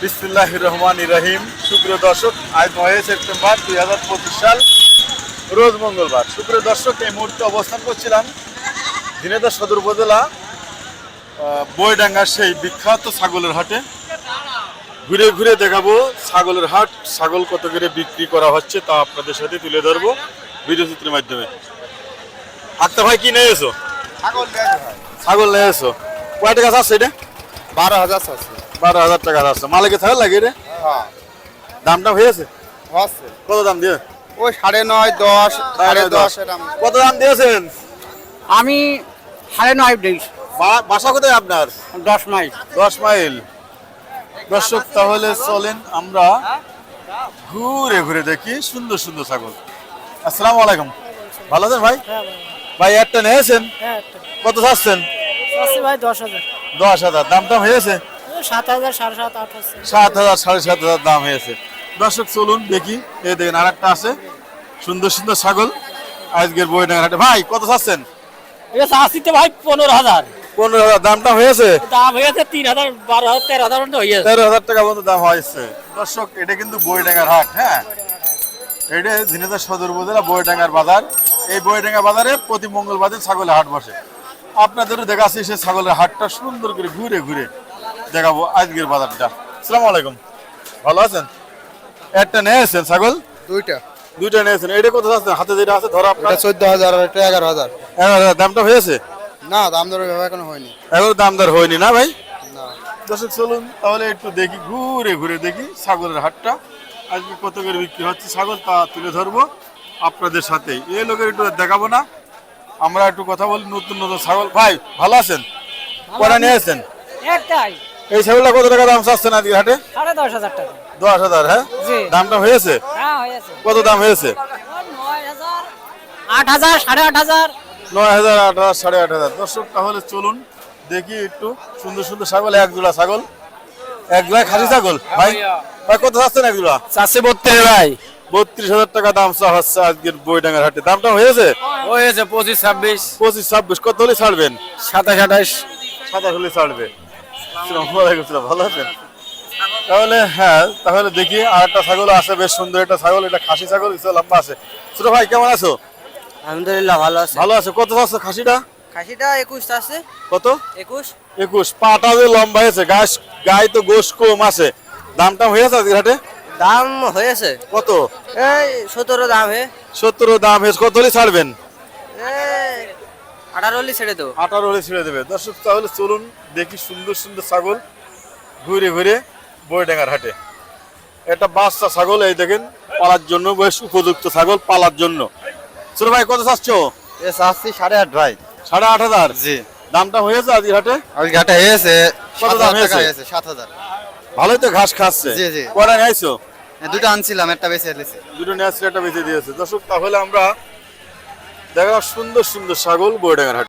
বিসমুল্লাহ রহমান ইরাহিম সুপ্রিয় দর্শক আজ নয় সেপ্টেম্বর দুই হাজার পঁচিশ সাল রোজ মঙ্গলবার। সুপ্রিয় দর্শক এই মুহূর্তে অবস্থান করছিলাম ঝিনেদা সদর উপজেলা বইডাঙ্গার সেই বিখ্যাত ছাগলের হাটে। ঘুরে ঘুরে দেখাবো ছাগলের হাট ছাগল কত করে বিক্রি করা হচ্ছে তা আপনাদের সাথে তুলে ধরবো ভিডিও চিত্রের মাধ্যমে। আক্তার ভাই কি নিয়ে এসো? ছাগল নিয়ে এসো কয় টাকা আছে এটা? বারো হাজার আছে বারো হাজার টাকা আছে। মালিকে ছাগল লাগে রে। হ্যাঁ। দামটা হয়েছে কত দাম দিয়ে? ওই সাড়ে নয় দশ সাড়ে দশ। কত দাম দিয়েছেন? আমি সাড়ে নয় দিই বা- বাসা কোথায় আপনার? দশ মাইল। দশ মাইল। দর্শক তাহলে চলেন আমরা ঘুরে ঘুরে দেখি সুন্দর সুন্দর ছাগল। আসসালামু আলাইকুম। ভালো আছেন ভাই? ভাই একটা নিয়েছেন? হ্যাঁ কত চাচ্ছেন? ভাই দশ হাজার। দশ হাজার। দাম দাম হয়েছে সাত হাজার সাড়ে সাত আট হচ্ছে। সাত হাজার সাড়ে সাত হাজার দাম হয়েছে। দর্শক চলুন দেখি। এই দেখেন আর একটা আছে। সুন্দর সুন্দর ছাগল। আজকের বই হাটে ভাই কত চাচ্ছেন? এটা আসিতে ভাই পনেরো হাজার। পনেরো হাজার। দামটা হয়েছে? দাম হয়েছে তিন হাজার বারো হাজার তেরো হাজার মতো হয়েছে। তেরো হাজার টাকা পর্যন্ত দাম হয়েছে। দর্শক এটা কিন্তু বইডাঙ্গার হাট হ্যাঁ? এটা ঝিনেদার সদর উপজেলা বইডাঙ্গার বাজার। এই বইডাঙ্গা বাজারে প্রতি মঙ্গলবারে ছাগলের হাট বসে। আপনাদেরও দেখাচ্ছি সে ছাগলের হাটটা সুন্দর করে ঘুরে ঘুরে। দেখাবো আজকের বাজারটা। আসসালামু আলাইকুম। ভালো আছেন? একটা নিয়েছেন ছাগল? দুইটা। দুইটা নিয়েছেন এটা কত আছেন হাতে যেটা আছে ধরো আপনার। এটা চোদ্দ হাজার আর এটা এগারো হাজার। এগারো হাজার। দামটা হয়েছে? না দাম দর এখনও হয়নি। এখন দামদার হয়নি না ভাই? না। দর্শক চলুন তাহলে একটু দেখি ঘুরে ঘুরে দেখি ছাগলের হাটটা। আজকে কত করে বিক্রি হচ্ছে? ছাগল তা তুলে ধরবো আপনাদের সাথে। এই লোকের একটু দেখাবো না। আমরা একটু কথা বলি নতুন নতুন ছাগল। ভাই ভালো আছেন? কটা নিয়ে আসছেন একটাই। এই ছাগলটা কত টাকা দাম চাচ্ছেন আজকে হাটে? সাড়ে দশ হাজার টাকা। দশ হাজার হ্যাঁ? দামটা হয়েছে? হ্যাঁ কত দাম হয়েছে? আট হাজার সাড়ে আট হাজার। নয় হাজার আট হাজার সাড়ে আট হাজার। দর্শক তাহলে চলুন দেখি একটু সুন্দর সুন্দর ছাগল এক জোড়া ছাগল এক জোড়া খাসি ছাগল। ভাই ভাই কত চাচ্ছেন এক জোড়া? চাষি বত্রিশ ভাই। বত্রিশ হাজার টাকা দাম চা হচ্ছে আজকের বইডাঙ্গার হাটে। দামটা হয়েছে? হয়েছে পঁচিশ ছাব্বিশ। পঁচিশ ছাব্বিশ। কত হলে ছাড়বেন? সাতাশ আঠাশ। সাতাশ হলে ছাড়বে। ভালো আছেন? তাহলে হ্যাঁ তাহলে দেখি আর একটা ছাগল আছে বেশ সুন্দর একটা ছাগল এটা খাসি ছাগল কিছু লম্বা আছে। ছোট ভাই কেমন আছো? আলহামদুলিল্লাহ ভালো আছে। ভালো আছে? কত আছে খাসিটা? খাসিটা একুশ আছে। কত? একুশ। একুশ। পাটা যে লম্বা হয়েছে গাছ গায়ে তো গোশ কম আছে। দামটা হয়েছে আজকের হাটে? দাম হয়েছে। কত? এই সতেরো দাম হে। সত্তর দাম হয়েছে। কত হলে ছাড়বেন? আঠারো হলে ছেড়ে দেবো। আঠারো হলে ছেড়ে দেবে। দর্শক তাহলে চলুন দেখি সুন্দর সুন্দর ছাগল ঘুরে ঘুরে বইডাঙ্গার হাটে। একটা বাচ্চা ছাগল এই দেখেন পালার জন্য বেশ উপযুক্ত ছাগল পালার জন্য। ছোট ভাই কত চাচ্ছ? এ চাচ্ছি সাড়ে আট ভাই। সাড়ে আট হাজার? জি। দামটা হয়েছে আজকের হাটে? ঘাটে হয়েছে কত সাত দাম হাজার হয়েছে? সাত হাজার। ভালোই তো ঘাস খাচ্ছে। জি, জি। কয়টা নিয়েছো দুটো আনছিলাম একটা বেঁচে এলেছে দুটো নিয়ে একটা বেঁচে দিয়েছে। দর্শক তাহলে আমরা দেখা সুন্দর সুন্দর ছাগল বইডাঙ্গার হাটে।